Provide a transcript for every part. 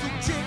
ทุกชิ้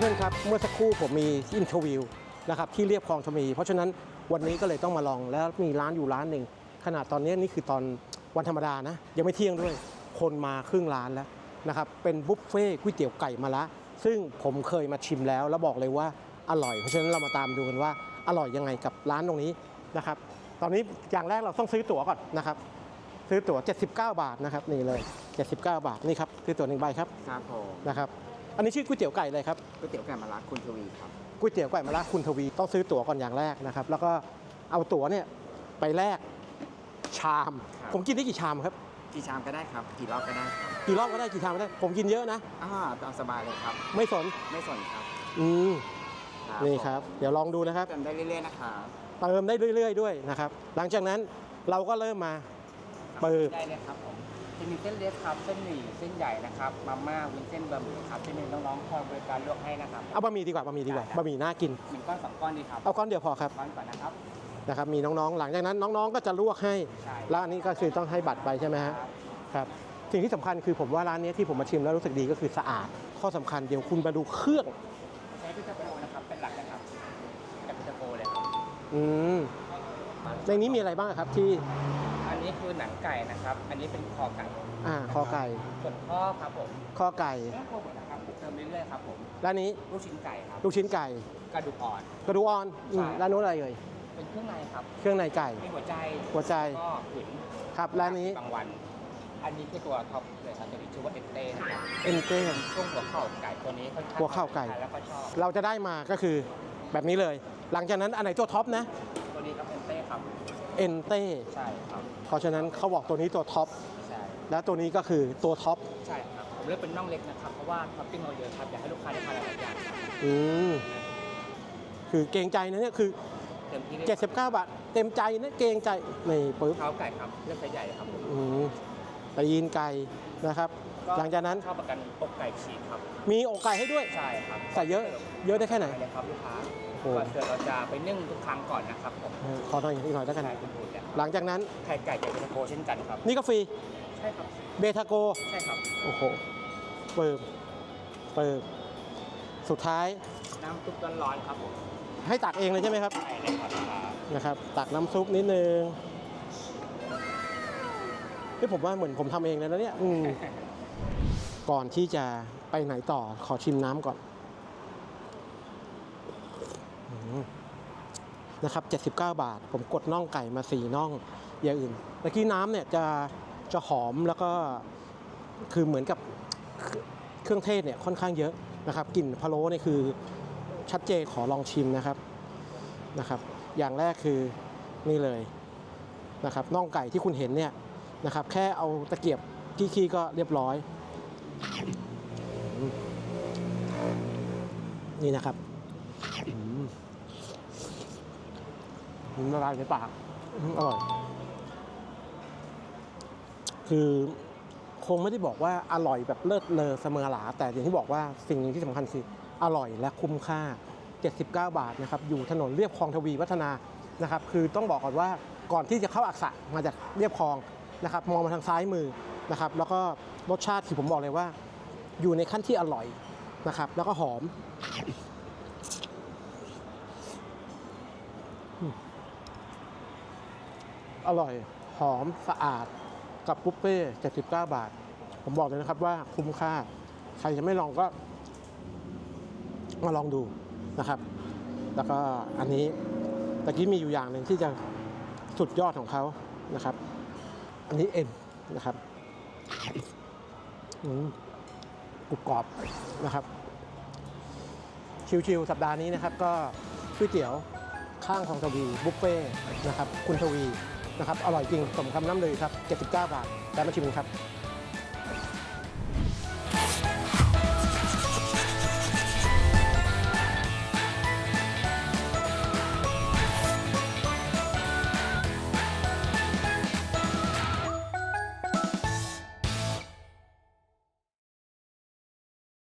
เพื่อนๆครับ เมื่อสักครู่ผมมีอินเทอร์วิวนะครับที่เรียบคลองชมี เพราะฉะนั้นวันนี้ก็เลยต้องมาลองแล้วมีร้านอยู่ร้านหนึ่งขนาดตอนนี้นี่คือตอนวันธรรมดานะ ยังไม่เที่ยงด้วยคนมาครึ่งร้านแล้วนะครับเป็นบุฟเฟ่ต์ก๋วยเตี๋ยวไก่มาละ ซึ่งผมเคยมาชิมแล้ว แล้วบอกเลยว่าอร่อย เพราะฉะนั้นเรามาตามดูกันว่าอร่อยยังไงกับร้านตรงนี้นะครับ ตอนนี้อย่างแรกเราต้องซื้อตั๋วก่อนนะครับ ซื้อตั๋ว 79 บาทนะครับนี่เลย 79 บาทนี่ครับซื้อตั๋วหนึ่งใบครับครับผมนะครับ อันนี้ชื่อก๋วยเตี๋ยวไก่เลยครับก๋วยเตี๋ยวไก่มะระคุณทวีครับก๋วยเตี๋ยวไก่มะระคุณทวีต้องซื้อตั๋วก่อนอย่างแรกนะครับ แล้วก็เอาตั๋วเนี่ยไปแลกชาม ครับ ผมกินได้กี่ชามครับ กี่ชามก็ได้ครับกี่รอบก็ได้ครับกี่รอบก็ได้กี่ชามก็ได้ ผมกินเยอะนะ อ่าตามสบายเลยครับ ไม่สนไม่สนครับอืมครับนี่ครับ เดี๋ยวลองดูนะครับ เติมได้เรื่อยๆนะครับเติมได้เรื่อย ๆ ด้วยนะครับ หลังจากนั้นเราก็เริ่มมาเปิดได้เลยครับผม จะมีเส้นเล็กครับ เส้นหมี่เส้นใหญ่นะครับ มาม่าวุ้นเส้นบะหมี่ครับที่มีน้องๆคอยบริการลวกให้นะครับเอาบะหมี่ดีกว่าบะหมี่ดีกว่าบะหมี่น่ากินหนึ่งก้อนสองก้อนดีครับเอาก้อนเดียวพอครับก้อนก่อนนะครับนะครับมีน้องๆ หลังจากนั้นน้องๆก็จะลวกให้ใช่แล้วอันนี้ก็คือต้องให้บัตรไปใช่ไหมคฮะรับครับสิ่งที่สำคัญคือผมว่าร้านนี้ที่ผมมาชิมแล้วรู้สึกดีก็คือสะอาด ข้อสำคัญเดี๋ยวคุณมาดูเครื่องใช้พิซซ่าโกนะครับเป็นหลักนะครับกับพิซซ่าโกเลยครับอืมในนี้มีอะไรบ้างครับที่อันนี้ คือหนังไก่นะครับ อันนี้เป็นคอไก่อ่าคอไก่ ส่วนข้อครับผมข้อไก่ไม่ต้องโกหมดนะครับเติมเรื่อยๆครับผมร้านนี้ลูกชิ้นไก่ครับลูกชิ้นไก่ กระดูกอ่อน กระดูกอ่อนอืมใช่ ร้านนู้นอะไรเอ่ยเป็นเครื่องในครับเครื่องในไก่ มีหัวใจหัวใจ ก็ขุนครับร้านนี้บางวัน อันนี้คือตัวท็อปเลยครับตัวนี้ชื่อว่าเอ็นเต้นะครับเอ็นเต้ ช่วงหัวเข่าไก่ตัวนี้ค่อนข้างหัวเข่าไก่ ทนแล้วก็ชอบเราจะได้มาก็คือแบบนี้เลย หลังจากนั้นอันไหนตัวท็อปนะตัวนี้ครับเอ็นเต้ครับเอ็นเต้ ใช่ครับ เพราะฉะนั้นเขาบอกตัวนี้ตัวท็อปใช่และตัวนี้ก็คือตัวท็อปใช่ครับผมเลือกเป็นน่องเล็กนะครับ เพราะว่าท็อปปิ้งเราเยอะครับ อยากให้ลูกค้าได้ทานหลายๆอย่างครับอืมคือเกรงใจนะเนี่ยคือ เต็มที่เลย79 บาท เต็มใจนะเกรงใจนี่ปึ๊บเท้าไก่ครับเลือกไซส์ใหญ่ครับผมอืมตีนไก่นะครับ หลังจากนั้นชอบประกันอกไก่ฉีกครับมีอกไก่ให้ด้วย ใช่ครับใส่เยอะ เยอะได้แค่ไหนไปเลยครับลูกค้าโอ้ ก่อนเกิดเราจะไปนึ่งทุกครั้งก่อนนะครับผมเออขอหน่อยอีกหน่อยแล้วกันใช่คุณปูเนี่ยหลังจากนั้นไข่ไก่ไก่เย็นตาโฟเช่นกันครับ นี่ก็ฟรีฟใช่ครับเบทาโก ใช่ครับโอ้โหเปิมเปิมสุดท้ายน้ำซุปร้อนๆครับผมให้ตักเองเลยใช่ไหมครับ ใช่เลยครับนะครับ ตักน้ำซุปนิดนึงนี่ผมว่าเหมือนผมทำเองเลยนะเนี่ยอืมก่อนที่จะไปไหนต่อขอชิมน้ำก่อนอืม นะครับ79 บาท ผมกดน่องไก่มา 4น่องอย่างอื่นเมื่อกี้น้ำเนี่ยจะจะหอมแล้วก็คือเหมือนกับเครื่องเทศเนี่ยค่อนข้างเยอะนะครับกลิ่นพะโล้เนี่ยคือชัดเจนขอลองชิมนะครับนะครับ อย่างแรกคือนี่เลยนะครับน่องไก่ที่คุณเห็นเนี่ยนะครับ แค่เอาตะเกียบขี้ๆก็เรียบร้อย นี่นะครับอืม อืมละลายในปากอืมอร่อย คือคงไม่ได้บอกว่าอร่อยแบบเลิศเลอเสมอหลา แต่อย่างที่บอกว่าสิ่งหนึ่งที่สำคัญคืออร่อยและคุ้มค่า 79 บาทนะครับ อยู่ถนนเรียบคลองทวีวัฒนานะครับ คือต้องบอกก่อนว่าก่อนที่จะเข้าอักษะมาจากเรียบคลองนะครับ มองมาทางซ้ายมือนะครับ แล้วก็รสชาติที่ผมบอกเลยว่า อยู่ในขั้นที่อร่อยนะครับ แล้วก็หอม อร่อย หอมสะอาด กับบุฟเฟ่ต์79 บาท ผมบอกเลยนะครับว่าคุ้มค่า ใครจะไม่ลองก็ มาลองดูนะครับ แล้วก็อันนี้ตะกี้มีอยู่อย่างหนึ่งที่จะสุดยอดของเขานะครับ อันนี้เอ็นนะครับอืมกรุบกรอบนะครับ ชิวๆสัปดาห์นี้นะครับ ก็ก๋วยเตี๋ยวข้างคลองทวีบุฟเฟ่ต์นะครับ คุณทวี นะครับอร่อยจริงสมคำน้ำเลยครับ79 บาทแต้มาชิมกันครับ